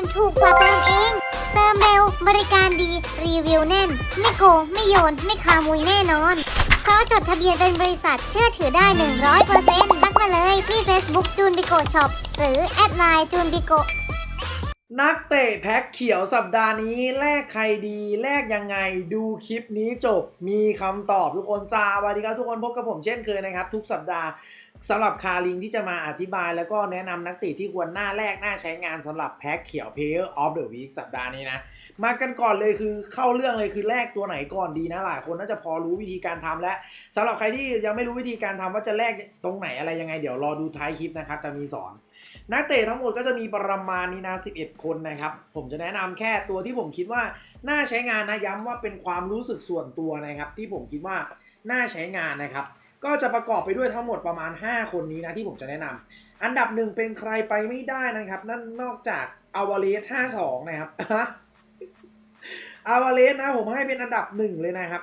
มถูกกว่าเติมเอง เติมเร็วบริการดีรีวิวแน่น ไม่โกง ไม่โยน ไม่ขโมยแน่นอน เพราะจดทะเบียนเป็นบริษัทเชื่อถือได้ 100%ทักมาเลยที่ Facebook จูนบิโกช็อปหรือแอดไลน์จูนบิโกนักเตะแพ็คเขียวสัปดาห์นี้แลกใครดีแลกยังไงดูคลิปนี้จบ มีคำตอบทุกคนสวัสดีครับทุกคนพบกับผมเช่นเคยนะครับ ทุกสัปดาห์ สำหรับคาริงที่จะมาอธิบายแล้วก็แนะนำนักเตะที่ควรหน้าแรกหน้าใช้งานสำหรับแพ็คเขียว Player of the Week สัปดาห์นี้นะ มากันก่อนเลยคือเข้าเรื่องเลยคือแลกตัวไหนก่อนดีนะหลายคนน่าจะพอรู้วิธีการทำและสำหรับใครที่ยังไม่รู้วิธีการทำว่าจะแลกตรงไหนอะไรยังไง เดี๋ยวรอดูท้ายคลิปนะครับจะมีสอน นักเตะทั้งหมดก็จะมีประมาณนี้นะ 11 คนนะครับผมจะแนะนำแค่ตัวที่ผมคิดว่าน่าใช้งานนะย้ำว่าเป็นความรู้สึกส่วนตัวนะครับที่ผมคิดว่าน่าใช้งานนะครับ ก็จะประกอบไปด้วยทั้งหมดประมาณ 5 คนนี้นะที่ผมจะแนะนำอันดับหนึ่งเป็นใครไปไม่ได้นะครับ นั่นนอกจากอาวาเลส52นะครับอาวาเลสนะผมให้เป็นอันดับหนึ่งเลยนะครับ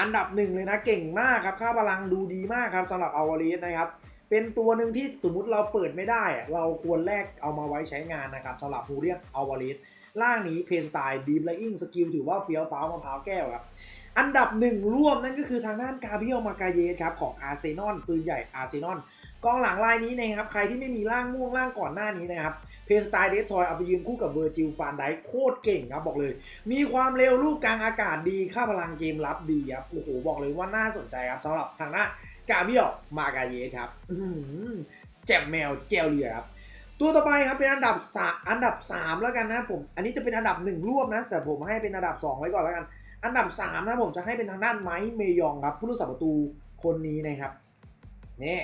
อันดับหนึ่งเลยนะเก่งมากครับค่าพลังดูดีมากครับสำหรับอาวาเลสนะครับ เป็นตัวหนึ่งที่สมมุติเราเปิดไม่ได้ เราควรแลกเอามาไว้ใช้งานนะครับสำหรับฮูเรียนอาวาเลสล่างนี้เพย์สไตล์ดีฟไลอิงสกิลถือว่าเฟี้ยวฟ้าวมะพร้าวแก้วครับ อันดับหนึ่งร่วมนั่นก็คือทางด้านกาเบียลมากาเยสครับของอาร์เซนอลปืนใหญ่อาร์เซนอลกองหลังลายนี้นะครับใครที่ไม่มีร่างม่วงร่างก่อนหน้านี้นะครับเพย์สไตล์เดสทอยเอาไปยืมคู่กับเวอร์จิลฟานไดโคตรเก่งครับบอกเลย มีความเร็วลูกกลางอากาศดีค่าพลังเกมรับดีครับโอ้โหบอกเลยว่าน่าสนใจครับสำหรับทางด้านกาเบียลมากาเยสครับแจ่มแมวแจวเรือครับตัวต่อไปครับเป็นอันดับสาอันดับ 3 แล้วกันนะผม อันนี้จะเป็นอันดับหนึ่งรวบนะ แต่ผมให้เป็นอันดับ 2 ไว้ก่อนแล้วกัน อันดับ3นะผมจะให้เป็นทางด้านไมค์เมยองครับ ผู้รักษาประตูคนนี้นะครับนี่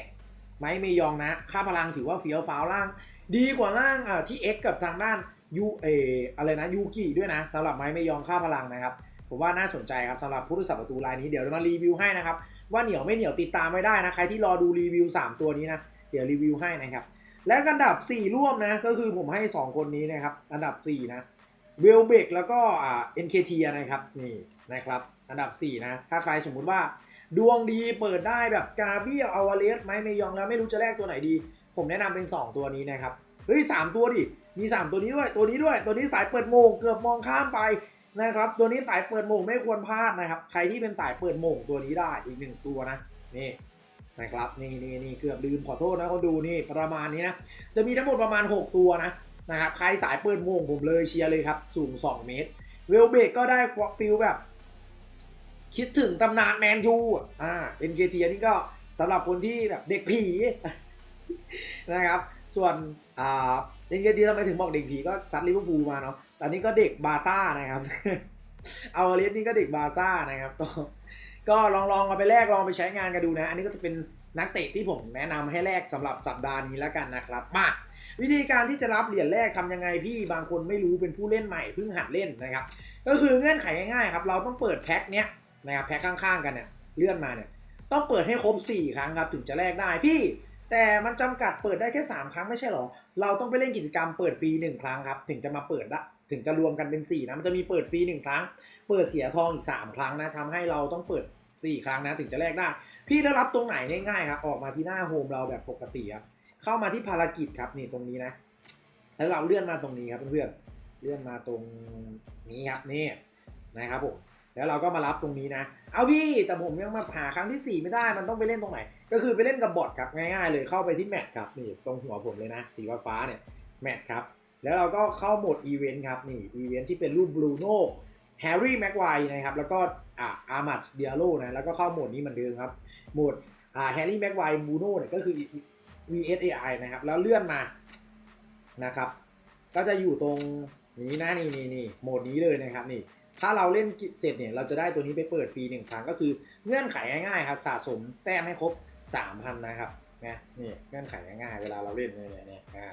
ไมค์เมยองนะ ค่าพลังถือว่าเฟี้ยวฟ้าวล่าง ดีกว่าล่างที่ X กับทางด้านยูเอออะไรนะยูกิด้วยนะสำหรับไมค์เมยองค่าพลังนะครับผมว่าน่าสนใจครับสำหรับผู้รักษาประตูรายนี้เดี๋ยวมารีวิวให้นะครับว่าเหนียวไม่เหนียวติดตามไม่ได้นะใครที่รอดูรีวิว 3 ตัวนี้นะเดี๋ยวรีวิวให้นะครับและอันดับ 4 ร่วมนะก็คือผมให้ 2 คนนี้นะครับอันดับ 4 นะ เวลเบกแล้วก็อ่า NKT นะครับนี่นะครับ อันดับ 4 นะ ถ้าใครสมมุติว่า ดวงดีเปิดได้แบบกาเบียอาวาเลสไหมเมยองแล้วไม่รู้จะแลกตัวไหนดี ผมแนะนำเป็น 2 ตัวนี้นะครับ เฮ้ย3ตัวดิ มี 3 ตัวนี้ด้วย ตัวนี้ด้วย ตัวนี้สายเปิดโมงเกือบมองข้ามไปนะครับ ตัวนี้สายเปิดโมงไม่ควรพลาดนะครับ ใครที่เป็นสายเปิดโมงตัวนี้ได้อีกหนึ่งตัวนะนี่นะครับนี่นี่นี่เกือบลืมขอโทษนะคนดูนี่ประมาณนี้นะจะมีทั้งหมดประมาณ 6 ตัวนะ นะครับใครสายเปิดโมงผมเลยเชียร์เลยครับ สูง 2 เมตร เวลเบกก็ได้ฟิลแบบ คิดถึงตำนานแมนยูอะอ่า NKT อันนี้ก็สำหรับคนที่แบบเด็กผีนะครับ ส่วนอ่า NKT ทำไมถึงบอกเด็กผีก็ซัดลิเวอร์พูลมาเนาะต่นี่ก็เด็กบาร์ซ่านะครับเอาเลสนี่ก็เด็กบาร์ซ่านะครับก็ ก็ลองลองเอาไปแลกลองไปใช้งานกันดูนะ อันนี้ก็จะเป็นนักเตะที่ผมแนะนำให้แลกสำหรับสัปดาห์นี้แล้วกันนะครับมาวิธีการที่จะรับเหรียญแรกทำยังไงพี่บางคนไม่รู้เป็นผู้เล่นใหม่เพิ่งหัดเล่นนะครับ ก็คือเงื่อนไขง่ายๆครับเราต้องเปิดแพ็คเนี้ยนะครับแพ็คข้างๆกันเนี่ยเลื่อนมาเนี่ยต้องเปิดให้ครบ 4 ครั้งครับถึงจะแลกได้พี่ แต่มันจำกัดเปิดได้แค่ 3 ครั้งไม่ใช่หรอ เราต้องไปเล่นกิจกรรมเปิดฟรี 1 ครั้งครับ ถึงจะมาเปิดละ ถึงจะรวมกันเป็น4นะมันจะมีเปิดฟรี1ครั้ง เปิดเสียทองอีก 3 ครั้งนะทำให้เราต้องเปิด 4 ครั้งนะถึงจะแลกได้ พี่ได้รับตรงไหนง่ายๆครับออกมาที่หน้าโฮมเราแบบปกติครับเข้ามาที่ภารกิจครับนี่ตรงนี้นะแล้วเราเลื่อนมาตรงนี้ครับเพื่อนๆเลื่อนมาตรงนี้ครับนี่นะครับผมแล้วเราก็มารับตรงนี้นะ เอาพี่แต่ผมยังมาหาครั้งที่ 4 ไม่ได้มันต้องไปเล่นตรงไหน ก็คือไปเล่นกับบอทครับง่ายๆเลยเข้าไปที่แมทครับนี่ตรงหัวผมเลยนะสีฟ้าเนี่ยแมทครับ แล้วเราก็เข้าโหมดอีเวนต์ครับนี่อีเวนต์ที่เป็นรูปบรูโน่แฮร์รี่แม็กไวนะครับแล้วก็อ่าอาร์มัสเดียโลนะแล้วก็เข้าโหมดนี้เหมือนเดิมครับโหมดอ่าแฮร์รี่แม็กไวบูโน่เนี่ยก็คือ VSAI นะครับแล้วเลื่อนมานะครับ ก็จะอยู่ตรงนี้นะนี่นี่นี่โหมดนี้เลยนะครับนี่ถ้าเราเล่นเสร็จเนี่ยเราจะได้ตัวนี้ไปเปิดฟรีหนึ่งครั้งก็คือเงื่อนไขง่ายๆครับสะสมแต้มให้ครบ 3,000 นะครับนะนี่เงื่อนไขง่ายๆเวลาเราเล่นเนี่ยเนี่ยอ่า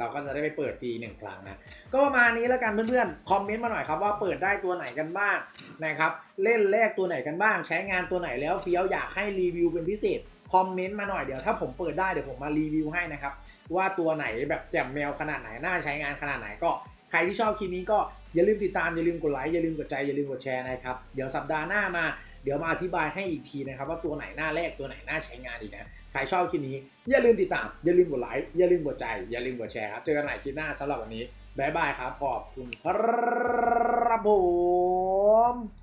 เราก็จะได้ไปเปิดฟรีหนึ่งครั้งนะ ก็ประมาณนี้แล้วกันเพื่อนๆ คอมเมนต์มาหน่อยครับว่าเปิดได้ตัวไหนกันบ้างนะครับ เล่นแรกตัวไหนกันบ้าง ใช้งานตัวไหนแล้วเฟี้ยวอยากให้รีวิวเป็นพิเศษ คอมเมนต์มาหน่อยเดี๋ยวถ้าผมเปิดได้เดี๋ยวผมมารีวิวให้นะครับว่าตัวไหนแบบแจ่มแมวขนาดไหนน่าใช้งานขนาดไหนก็ ใครที่ชอบคลิปนี้ก็อย่าลืมติดตามอย่าลืมกดไลค์อย่าลืมกดใจอย่าลืมกดแชร์นะครับเดี๋ยวสัปดาห์หน้ามาเดี๋ยวมาอธิบายให้อีกทีนะครับว่าตัวไหนหน้าแรกตัวไหนน่าใช้งานอีกนะ ใครชอบคลิปนี้ อย่าลืมติดตาม อย่าลืมกดไลค์ อย่าลืมกดใจ อย่าลืมกดแชร์ครับ เจอกันใหม่คลิปหน้าสำหรับวันนี้ บ๊ายบายครับ ขอบคุณครับผม